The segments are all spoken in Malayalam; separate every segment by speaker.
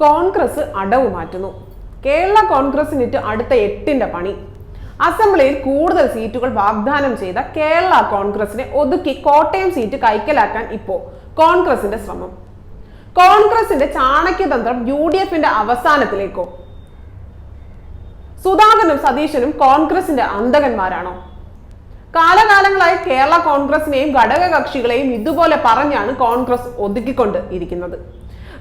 Speaker 1: കോൺഗ്രസ് അടവ് മാറ്റുന്നു. കേരള കോൺഗ്രസിനിട്ട് അടുത്ത എട്ടിന്റെ പണി. അസംബ്ലിയിൽ കൂടുതൽ സീറ്റുകൾ വാഗ്ദാനം ചെയ്ത കേരള കോൺഗ്രസിനെ ഒതുക്കി കോട്ടയം സീറ്റ് കൈക്കലാക്കാൻ ഇപ്പോ കോൺഗ്രസിന്റെ ശ്രമം. കോൺഗ്രസിന്റെ ചാണക്യതന്ത്രം യു ഡി എഫിന്റെ അവസാനത്തിലേക്കോ? സുധാകരനും സതീശനും കോൺഗ്രസിന്റെ അന്തകന്മാരാണോ? കാലകാലങ്ങളായി കേരള കോൺഗ്രസിനെയും ഘടക കക്ഷികളെയും ഇതുപോലെ പറഞ്ഞാണ് കോൺഗ്രസ് ഒതുക്കിക്കൊണ്ട് ഇരിക്കുന്നത്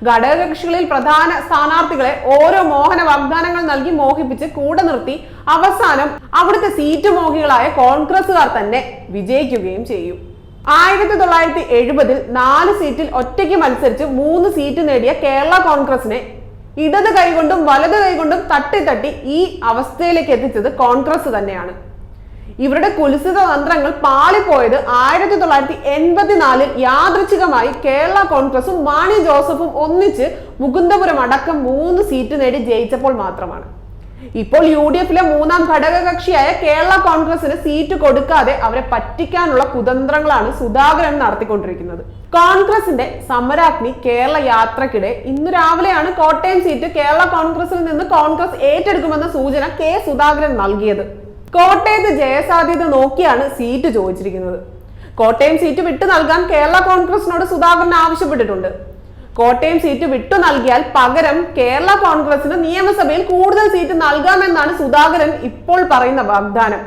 Speaker 1: ഘടകകക്ഷികളിൽ പ്രധാന സ്ഥാനാർത്ഥികളെ ഓരോ മോഹന വാഗ്ദാനങ്ങൾ നൽകി മോഹിപ്പിച്ച് കൂടെ നിർത്തി അവസാനം അവിടുത്തെ സീറ്റ് മോഹികളായ കോൺഗ്രസുകാർ തന്നെ വിജയിക്കുകയും ചെയ്യും. ആയിരത്തി തൊള്ളായിരത്തി എഴുപതിൽ നാല് സീറ്റിൽ ഒറ്റയ്ക്ക് മത്സരിച്ച് മൂന്ന് സീറ്റ് നേടിയ കേരള കോൺഗ്രസിനെ ഇടത് കൈകൊണ്ടും വലത് കൈകൊണ്ടും തട്ടി തട്ടി ഈ അവസ്ഥയിലേക്ക് എത്തിച്ചത് കോൺഗ്രസ് തന്നെയാണ്. ഇവരുടെ കുലിസിത തന്ത്രങ്ങൾ പാളിപ്പോയത് ആയിരത്തി തൊള്ളായിരത്തി എൺപത്തിനാലിൽ യാദൃച്ഛികമായി കേരള കോൺഗ്രസും മാണി ജോസഫും ഒന്നിച്ച് മുകുന്ദപുരം അടക്കം മൂന്ന് സീറ്റ് നേടി ജയിച്ചപ്പോൾ മാത്രമാണ്. ഇപ്പോൾ യു ഡി എഫിലെ മൂന്നാം ഘടകകക്ഷിയായ കേരള കോൺഗ്രസിന് സീറ്റ് കൊടുക്കാതെ അവരെ പറ്റിക്കാനുള്ള കുതന്ത്രങ്ങളാണ് സുധാകരൻ നടത്തിക്കൊണ്ടിരിക്കുന്നത്. കോൺഗ്രസിന്റെ സമരാഗ്നി കേരള യാത്രക്കിടെ ഇന്ന് രാവിലെയാണ് കോട്ടയം സീറ്റ് കേരള കോൺഗ്രസിൽ നിന്ന് കോൺഗ്രസ് ഏറ്റെടുക്കുമെന്ന സൂചന കെ സുധാകരൻ നൽകിയത്. കോട്ടയത്ത് ജയസാധ്യത നോക്കിയാണ് സീറ്റ് ചോദിച്ചിരിക്കുന്നത്. കോട്ടയം സീറ്റ് വിട്ടു നൽകാൻ കേരള കോൺഗ്രസിനോട് സുധാകരൻ ആവശ്യപ്പെട്ടിട്ടുണ്ട്. കോട്ടയം സീറ്റ് വിട്ടു നൽകിയാൽ പകരം കേരള കോൺഗ്രസിന് നിയമസഭയിൽ കൂടുതൽ സീറ്റ് നൽകാമെന്നാണ് സുധാകരൻ ഇപ്പോൾ പറയുന്ന വാഗ്ദാനം.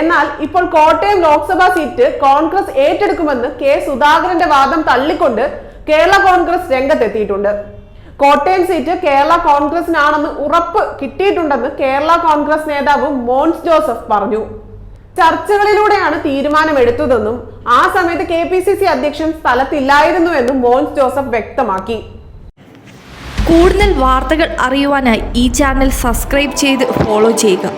Speaker 1: എന്നാൽ ഇപ്പോൾ കോട്ടയം ലോക്സഭാ സീറ്റ് കോൺഗ്രസ് ഏറ്റെടുക്കുമെന്ന് കെ സുധാകരന്റെ വാദം തള്ളിക്കൊണ്ട് കേരള കോൺഗ്രസ് രംഗത്തെത്തിയിട്ടുണ്ട്. കോട്ടയം സീറ്റ് കേരള കോൺഗ്രസിനാണെന്ന് ഉറപ്പ് കിട്ടിയിട്ടുണ്ടെന്ന് കേരള കോൺഗ്രസ് നേതാവ് മോൻസ് ജോസഫ് പറഞ്ഞു. ചർച്ചകളിലൂടെയാണ് തീരുമാനമെടുത്തതെന്നും ആ സമയത്ത് കെ പി സി സി അധ്യക്ഷൻ സ്ഥലത്തില്ലായിരുന്നുവെന്നും മോൻസ് ജോസഫ് വ്യക്തമാക്കി.
Speaker 2: കൂടുതൽ വാർത്തകൾ അറിയുവാനായി ഈ ചാനൽ സബ്സ്ക്രൈബ് ചെയ്ത് ഫോളോ ചെയ്യുക.